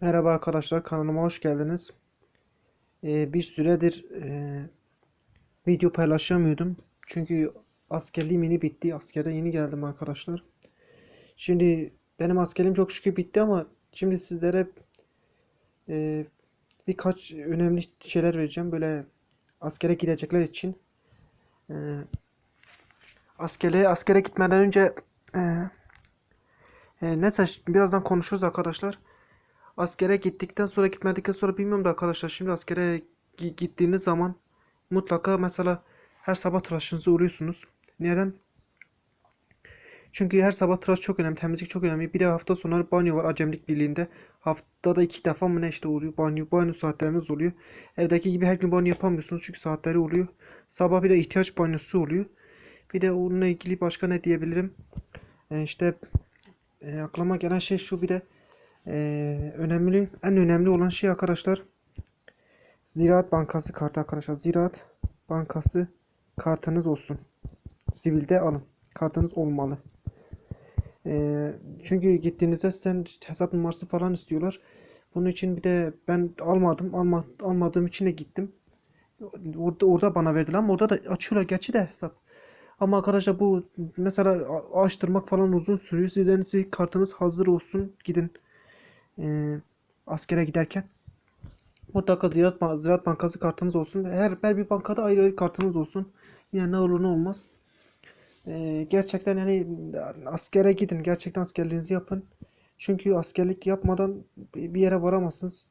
Merhaba arkadaşlar kanalıma hoş geldiniz. Ee, bir süredir e, video paylaşamıyordum. Çünkü askerliğim yeni bitti. Askerden yeni geldim arkadaşlar. Şimdi benim askerliğim çok şükür bitti ama şimdi sizlere e, birkaç önemli şeyler vereceğim. Böyle askere gidecekler için. E, askere, askere gitmeden önce e, e, neyse birazdan konuşuruz arkadaşlar. Askere gittikten sonra gitmedikten sonra bilmiyorum da arkadaşlar şimdi askere gi- gittiğiniz zaman mutlaka mesela her sabah tıraşınızı uğruyorsunuz. Neden? Çünkü her sabah tıraş çok önemli, temizlik çok önemli. Bir de hafta sonları banyo var Acemlik Birliği'nde. Haftada iki defa mı ne işte oluyor. Banyo, banyo saatleriniz oluyor. Evdeki gibi her gün banyo yapamıyorsunuz çünkü saatleri oluyor. Sabah bir de ihtiyaç banyosu oluyor. Bir de onunla ilgili başka ne diyebilirim? E, işte e, aklıma gelen şey şu bir de ee, önemli, en önemli olan şey arkadaşlar Ziraat Bankası kartı arkadaşlar. Ziraat Bankası kartınız olsun. Sivilde alın. Kartınız olmalı. Ee, çünkü gittiğinizde sizden hesap numarası falan istiyorlar. Bunun için bir de ben almadım. Alma, almadığım için de gittim. Orada, orada bana verdiler ama orada da açıyorlar gerçi de hesap. Ama arkadaşlar bu mesela açtırmak falan uzun sürüyor. Siz en iyisi kartınız hazır olsun. Gidin e, askere giderken mutlaka Ziraat, Ziraat Bankası kartınız olsun. Her, her bir bankada ayrı ayrı kartınız olsun. Yine ne olur ne olmaz. E, gerçekten yani askere gidin. Gerçekten askerliğinizi yapın. Çünkü askerlik yapmadan bir yere varamazsınız.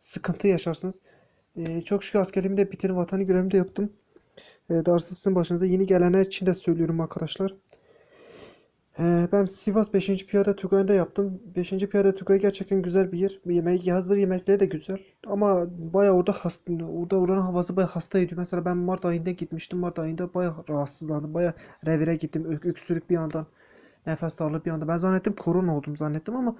Sıkıntı yaşarsınız. E, çok şükür askerliğimi de bitirip vatanı görevimi de yaptım. E, darısı sizin başınıza. Yeni gelenler için de söylüyorum arkadaşlar. Ee, ben Sivas 5. Piyade Tugayı'nda yaptım. 5. Piyade Tugayı gerçekten güzel bir yer. Yemek, hazır yemekleri de güzel. Ama bayağı orada hasta, orada oranın havası bayağı hasta ediyor. Mesela ben Mart ayında gitmiştim. Mart ayında bayağı rahatsızlandım. Bayağı revire gittim. Ök, öksürük bir yandan. Nefes darlığı bir anda. Ben zannettim korona oldum zannettim ama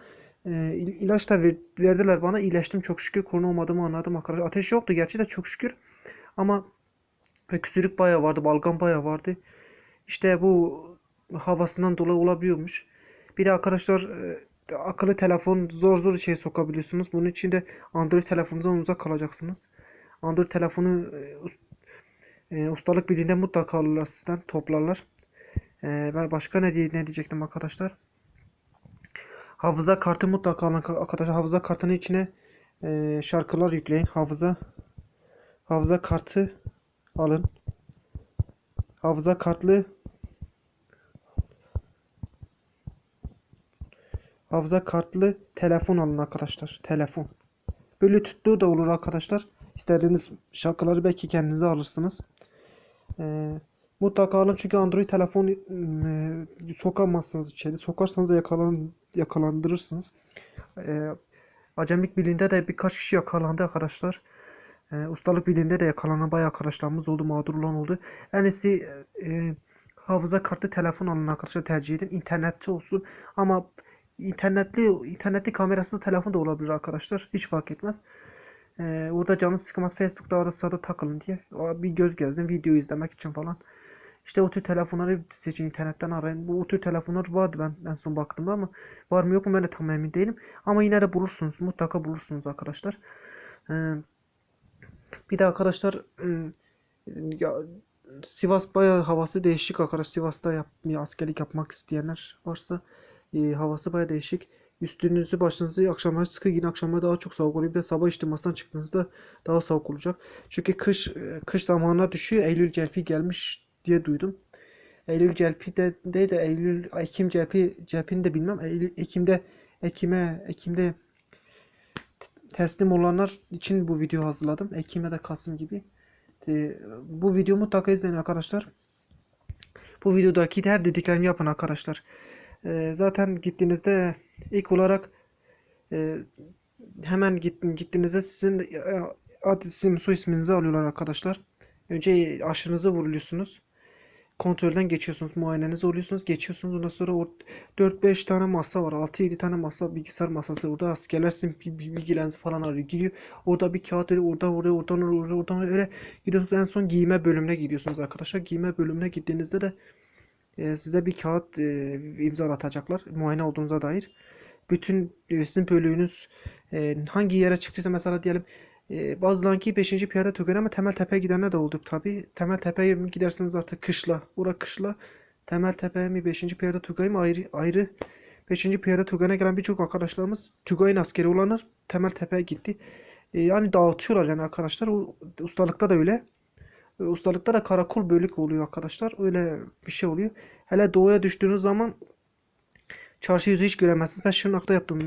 e, il- ilaç da ver- verdiler bana. İyileştim çok şükür. Korona olmadığımı anladım arkadaşlar. Ateş yoktu gerçi de çok şükür. Ama öksürük bayağı vardı. Balgam bayağı vardı. İşte bu havasından dolayı olabiliyormuş. Bir de arkadaşlar e, akıllı telefon zor zor şey sokabiliyorsunuz. Bunun için de Android telefonunuzdan uzak kalacaksınız. Android telefonu e, e, ustalık birliğinde mutlaka alırlar sizden toplarlar. E, ben başka ne diye ne diyecektim arkadaşlar? Hafıza kartı mutlaka alın arkadaşlar. Hafıza kartının içine e, şarkılar yükleyin. Hafıza hafıza kartı alın. Hafıza kartlı Hafıza kartlı telefon alın arkadaşlar. Telefon. Bluetooth'lu da olur arkadaşlar. İstediğiniz şarkıları belki kendinize alırsınız. Ee, mutlaka alın çünkü Android telefon e, sokamazsınız içeri. Sokarsanız da yakalan, yakalandırırsınız. Ee, Acemlik Birliği'nde de birkaç kişi yakalandı arkadaşlar. Ee, ustalık birliğinde de yakalanan bayağı arkadaşlarımız oldu, mağdur olan oldu. En iyisi e, hafıza kartı telefon alın arkadaşlar tercih edin. İnternette olsun ama internetli internetli kamerasız telefon da olabilir arkadaşlar. Hiç fark etmez. Ee, orada canınız sıkılmaz. Facebook'ta arada sırada takılın diye. Bir göz gezdin video izlemek için falan. İşte o tür telefonları seçin internetten arayın. Bu o tür telefonlar vardı ben en son baktığımda ama var mı yok mu ben de tam emin değilim. Ama yine de bulursunuz. Mutlaka bulursunuz arkadaşlar. Ee, bir de arkadaşlar ım, ya Sivas bayağı havası değişik arkadaş. Sivas'ta yap, askerlik yapmak isteyenler varsa e, havası bayağı değişik. Üstünüzü başınızı akşamları sıkı giyin. Akşamları daha çok soğuk oluyor. Bir de sabah içtimasından çıktığınızda daha soğuk olacak. Çünkü kış e, kış zamanına düşüyor. Eylül celpi gelmiş diye duydum. Eylül celpi de değil de Eylül Ekim celpi celpini de bilmem. Eylül Ekim'de Ekim'e Ekim'de teslim olanlar için bu video hazırladım. Ekim'e de Kasım gibi. E, bu videomu mutlaka izleyin arkadaşlar. Bu videodaki her dediklerimi yapın arkadaşlar. E, zaten gittiğinizde ilk olarak e, hemen git, gittiğinizde sizin e, ad isim soy isminizi alıyorlar arkadaşlar. Önce aşınızı vuruluyorsunuz. Kontrolden geçiyorsunuz. Muayenenizi oluyorsunuz. Geçiyorsunuz. Ondan sonra o 4-5 tane masa var. 6-7 tane masa. Bilgisayar masası. Orada askerler sizin bi- bi- bilgilerinizi falan arıyor. Giriyor. Orada bir kağıt öyle oradan oraya oradan oraya oradan öyle gidiyorsunuz. En son giyime bölümüne gidiyorsunuz arkadaşlar. Giyime bölümüne gittiğinizde de size bir kağıt e, imzalatacaklar. Muayene olduğunuza dair. bütün e, sizin bölüğünüz e, hangi yere çıktıysa mesela diyelim bazılarınki 5. piyade tugayı ama Temeltepe'ye gidenler de oldu tabii. Temeltepe'ye mi gidersiniz artık kışla. Ura kışla. Temeltepe mi 5. piyade tugayı mı ayrı ayrı 5. piyade tugayına gelen birçok arkadaşlarımız Tugay'ın askeri olanlar Temeltepe'ye gitti. E, yani dağıtıyorlar yani arkadaşlar. Ustalıkta da öyle. E, Ustalıkta da karakol bölük oluyor arkadaşlar. Öyle bir şey oluyor. Hele doğuya düştüğünüz zaman çarşı yüzü hiç göremezsiniz. Ben Şırnak'ta yaptım.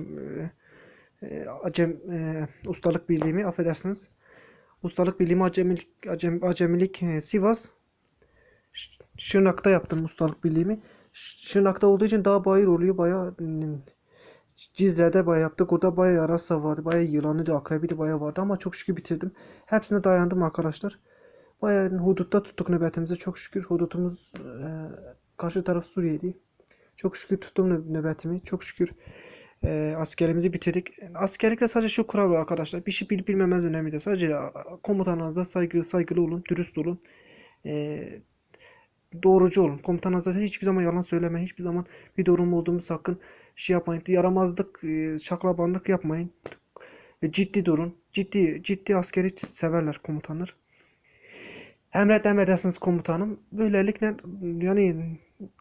E, e, acem e, ustalık birliğimi affedersiniz. Ustalık birliğimi acemilik acem, acemilik e, Sivas. Şırnak'ta yaptım ustalık birliğimi. Şırnak'ta olduğu için daha bayır oluyor. Bayağı Cizre'de bayağı yaptık. Orada bayağı yarasa vardı. Bayağı yılanıydı, akrebiydi bayağı vardı ama çok şükür bitirdim. Hepsine dayandım arkadaşlar. Bayağı hudutta tuttuk nöbetimizi. Çok şükür hudutumuz e, karşı taraf Suriye'ydi. Çok şükür tuttum nö- nöbetimi. Çok şükür e, askerimizi bitirdik. Askerlikte sadece şu kural var arkadaşlar. Bir şey bilip bilmemez önemli değil. Sadece komutanınıza saygı, saygılı olun, dürüst olun. E, doğrucu olun. Komutanınıza hiçbir zaman yalan söylemeyin. Hiçbir zaman bir durum olduğumu sakın şey yapmayın. Yaramazlık, e, şaklabanlık yapmayın. E, ciddi durun. Ciddi ciddi askeri severler komutanlar. Emret emredersiniz komutanım. Böylelikle yani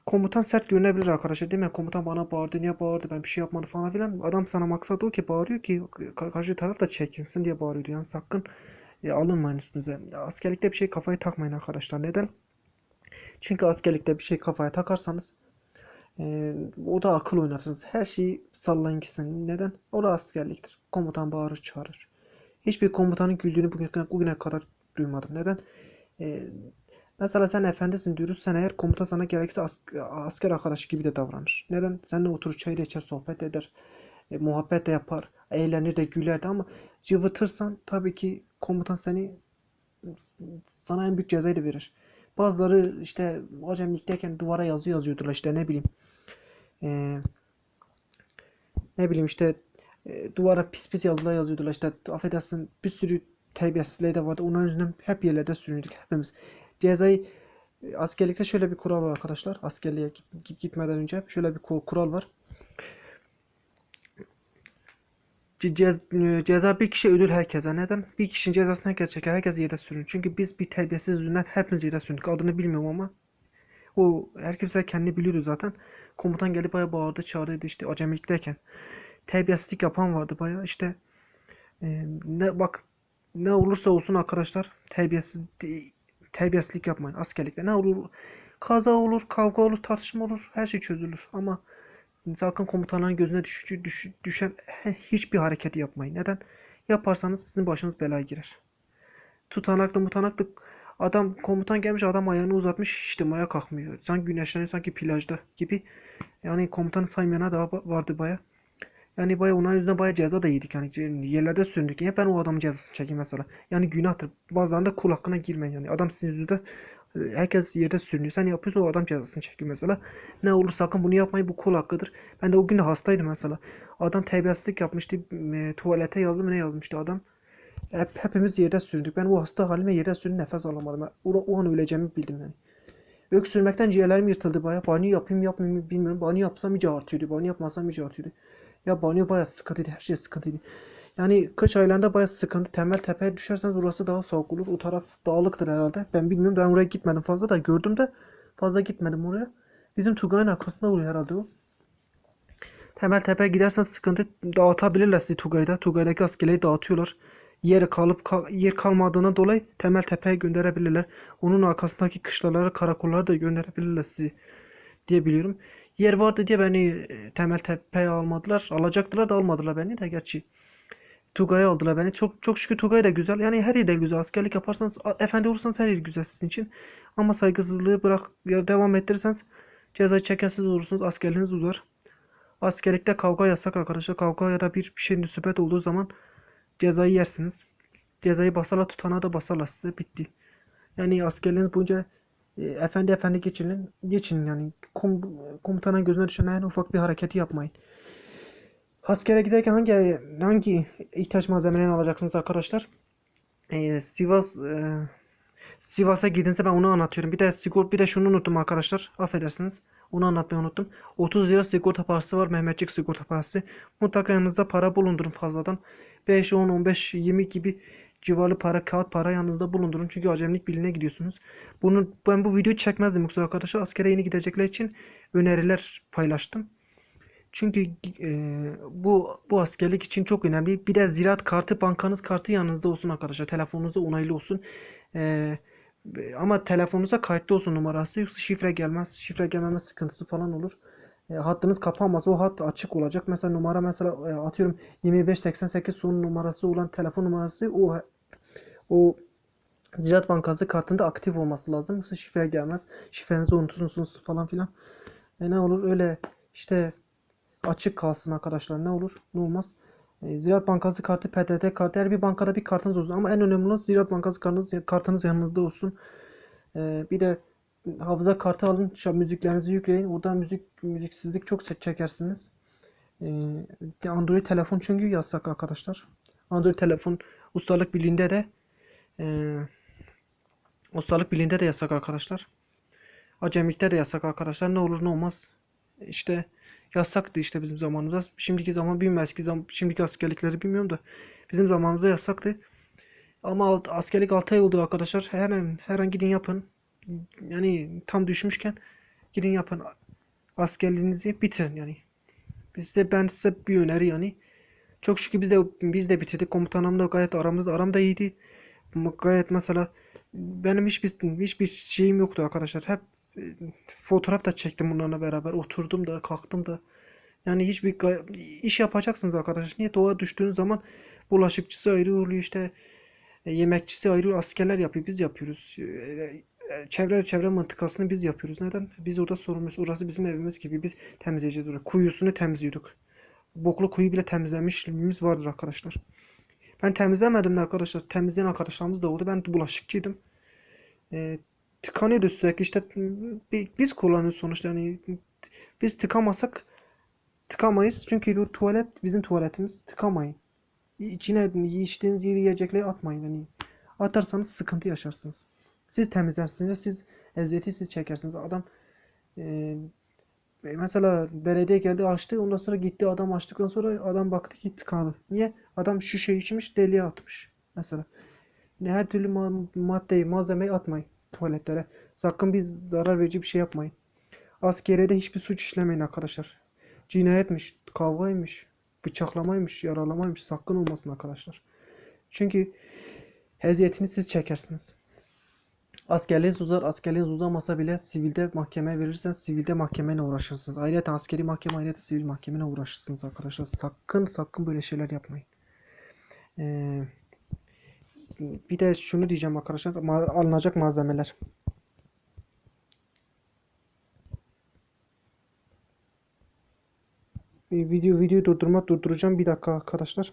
komutan sert görünebilir arkadaşlar değil mi? Komutan bana bağırdı, niye bağırdı, ben bir şey yapmadım falan filan. Adam sana maksat o ki bağırıyor ki ka- karşı taraf da çekinsin diye bağırıyor. Yani sakın e, alınmayın üstünüze. Askerlikte bir şey kafaya takmayın arkadaşlar. Neden? Çünkü askerlikte bir şey kafaya takarsanız e, o da akıl oynatırsınız. Her şeyi sallayın gitsin. Neden? O da askerliktir. Komutan bağırır çağırır. Hiçbir komutanın güldüğünü bugüne, bugüne kadar duymadım. Neden? Mesela sen efendisin, dürüstsen eğer komutan sana gerekirse as- asker arkadaşı gibi de davranır. Neden? Seninle oturur çay içer, sohbet eder, e, muhabbet de yapar, eğlenir de güler de ama cıvıtırsan tabii ki komutan seni sana en büyük cezayı verir. Bazıları işte acemilikteyken duvara yazı yazıyordular işte ne bileyim. E, ne bileyim işte e, duvara pis pis yazılar yazıyordular işte affedersin bir sürü terbiyesizliği de vardı. Onların yüzünden hep yerlerde süründük hepimiz. Cezayı e, askerlikte şöyle bir kural var arkadaşlar. Askerliğe git, git- gitmeden önce şöyle bir ku- kural var. Ce- cez- e, ceza bir kişi ödül herkese. Neden? Bir kişinin cezasını herkes çeker. Herkes yerde sürünür. Çünkü biz bir terbiyesiz yüzünden hepimiz yerde süründük. Adını bilmiyorum ama o her kimse kendini biliyordu zaten. Komutan gelip bayağı bağırdı çağırdı işte acemilikteyken. Terbiyesizlik yapan vardı bayağı işte e, ne bak ne olursa olsun arkadaşlar terbiyesiz terbiyesizlik yapmayın askerlikte. Ne olur kaza olur, kavga olur, tartışma olur, her şey çözülür ama sakın komutanların gözüne düşücü, düş- düşen hiçbir hareketi yapmayın. Neden? Yaparsanız sizin başınız belaya girer. Tutanaklı mutanaklı adam komutan gelmiş adam ayağını uzatmış işte maya kalkmıyor. Sanki güneşleniyor sanki plajda gibi. Yani komutanı saymayanlar daha vardı baya. Yani baya onların yüzünden baya ceza da yedik yani yerlerde süründük. Niye ben o adamın cezasını çekeyim mesela? Yani günahtır. Bazılarında kul hakkına girmeyin yani. Adam sizin yüzünüzden e, herkes yerde sürünüyor. Sen yapıyorsun o adam cezasını çekiyor mesela. Ne olur sakın bunu yapmayın bu kul hakkıdır. Ben de o gün de hastaydım mesela. Adam terbiyesizlik yapmıştı. E, tuvalete yazdı mı ne yazmıştı adam. Hep, hepimiz yerde süründük. Ben o hasta halime yerde süründüm nefes alamadım. Ben o, o an öleceğimi bildim yani. Öksürmekten ciğerlerim yırtıldı baya. Banyo yapayım yapmayayım bilmiyorum. Banyo yapsam iyice artıyordu. Banyo yapmasam iyice artıyordu. Ya banyo baya sıkıntıydı. Her şey sıkıntıydı. Yani kış aylarında baya sıkıntı. Temel tepeye düşerseniz orası daha soğuk olur. O taraf dağlıktır herhalde. Ben bilmiyorum. Ben oraya gitmedim fazla da. Gördüm de fazla gitmedim oraya. Bizim Tugay'ın arkasında oluyor herhalde o. Temel tepeye giderseniz sıkıntı dağıtabilirler sizi Tugay'da. Tugay'daki askerleri dağıtıyorlar. Yer kalıp kal- yer kalmadığından dolayı temel tepeye gönderebilirler. Onun arkasındaki kışlaları, karakolları da gönderebilirler sizi diye biliyorum. Yer vardı diye beni e, temel tepeye almadılar. Alacaktılar da almadılar beni de gerçi. Tugay'a aldılar beni. Çok çok şükür Tugay da güzel. Yani her yerde güzel. Askerlik yaparsanız, efendi olursanız her yer güzel sizin için. Ama saygısızlığı bırak ya devam ettirirseniz cezayı çekersiz olursunuz. Askerliğiniz uzar. Askerlikte kavga yasak arkadaşlar. Kavga ya da bir, bir şey nüsibet olduğu zaman cezayı yersiniz. Cezayı basarlar tutana da basarlar size. Bitti. Yani askerliğiniz boyunca e, efendi efendi geçinin. Geçin yani. Kom, komutanın gözüne düşen en ufak bir hareketi yapmayın. Askere giderken hangi hangi ihtiyaç malzemelerini alacaksınız arkadaşlar? Ee, Sivas e, Sivas'a gidinse ben onu anlatıyorum. Bir de sigor bir de şunu unuttum arkadaşlar. Affedersiniz. Onu anlatmayı unuttum. 30 lira sigorta parası var. Mehmetçik sigorta parası. Mutlaka yanınızda para bulundurun fazladan. 5, 10, 15, 20 gibi civarlı para, kağıt para yanınızda bulundurun. Çünkü acemlik birliğine gidiyorsunuz. Bunu ben bu videoyu çekmezdim yoksa arkadaşlar. Askere yeni gidecekler için öneriler paylaştım. Çünkü e, bu bu askerlik için çok önemli. Bir de ziraat kartı, bankanız kartı yanınızda olsun arkadaşlar. Telefonunuzda onaylı olsun. E, ama telefonunuza kayıtlı olsun numarası. Yoksa şifre gelmez. Şifre gelmeme sıkıntısı falan olur. E, hattınız kapanmaz. O hat açık olacak. Mesela numara mesela e, atıyorum 2588 son numarası olan telefon numarası o o Ziraat Bankası kartında aktif olması lazım. Yoksa şifre gelmez. Şifrenizi unutursunuz falan filan. E, ne olur öyle işte açık kalsın arkadaşlar. Ne olur ne olmaz. E, Ziraat Bankası kartı, PTT kartı her bir bankada bir kartınız olsun. Ama en önemli olan Ziraat Bankası kartınız, kartınız yanınızda olsun. E, bir de hafıza kartı alın. Müziklerinizi yükleyin. Orada müzik müziksizlik çok set çekersiniz. E, Android telefon çünkü yasak arkadaşlar. Android telefon ustalık birliğinde de e, ustalık birliğinde de yasak arkadaşlar. Acemilikte de yasak arkadaşlar. Ne olur ne olmaz. İşte yasaktı işte bizim zamanımızda. Şimdiki zaman bilmiyorum eski zaman şimdiki askerlikleri bilmiyorum da bizim zamanımızda yasaktı. Ama alt- askerlik 6 ay oldu arkadaşlar. Her an, her an gidin yapın. Yani tam düşmüşken gidin yapın. Askerliğinizi bitirin yani. Size ben size bir öneri yani. Çok şükür biz de biz de bitirdik. Komutanım da gayet aramızda aramda iyiydi. Ama Gayet mesela benim hiçbir hiçbir şeyim yoktu arkadaşlar. Hep e, fotoğraf da çektim bunlarla beraber. Oturdum da kalktım da. Yani hiçbir iş yapacaksınız arkadaşlar. Niye doğa düştüğünüz zaman bulaşıkçısı ayrı oluyor işte e, yemekçisi ayrı askerler yapıyor. Biz yapıyoruz. Çevre çevre mıntıkasını biz yapıyoruz. Neden? Biz orada sorumluyuz. Orası bizim evimiz gibi. Biz temizleyeceğiz orayı. Kuyusunu temizliyorduk. Boklu kuyu bile temizlemişliğimiz vardır arkadaşlar. Ben temizlemedim de arkadaşlar. Temizleyen arkadaşlarımız da oldu. Ben bulaşıkçıydım. E, tıkanıyordu sürekli. İşte bi- biz kullanıyoruz sonuçta. Yani biz tıkamasak tıkamayız. Çünkü bu tuvalet bizim tuvaletimiz. Tıkamayın. İçine içtiğiniz yiyecekleri atmayın. Yani atarsanız sıkıntı yaşarsınız. Siz temizlersiniz. Siz eziyeti siz çekersiniz. Adam e, mesela belediye geldi açtı. Ondan sonra gitti adam açtıktan sonra adam baktı ki tıkalı. Niye? Adam şişe içmiş deliğe atmış. Mesela. Her türlü ma- maddeyi, malzemeyi atmayın tuvaletlere. Sakın bir zarar verici bir şey yapmayın. Askeriyede hiçbir suç işlemeyin arkadaşlar. Cinayetmiş, kavgaymış, bıçaklamaymış, yaralamaymış sakın olmasın arkadaşlar. Çünkü eziyetini siz çekersiniz. Askerliğiniz uzar, askerliğiniz uzamasa bile sivilde mahkemeye verirseniz sivilde mahkemeyle uğraşırsınız. Ayrıca askeri mahkeme, ayrıca sivil mahkemeyle uğraşırsınız arkadaşlar. Sakın sakın böyle şeyler yapmayın. Ee, bir de şunu diyeceğim arkadaşlar. alınacak malzemeler. Bir video videoyu durdurma durduracağım bir dakika arkadaşlar.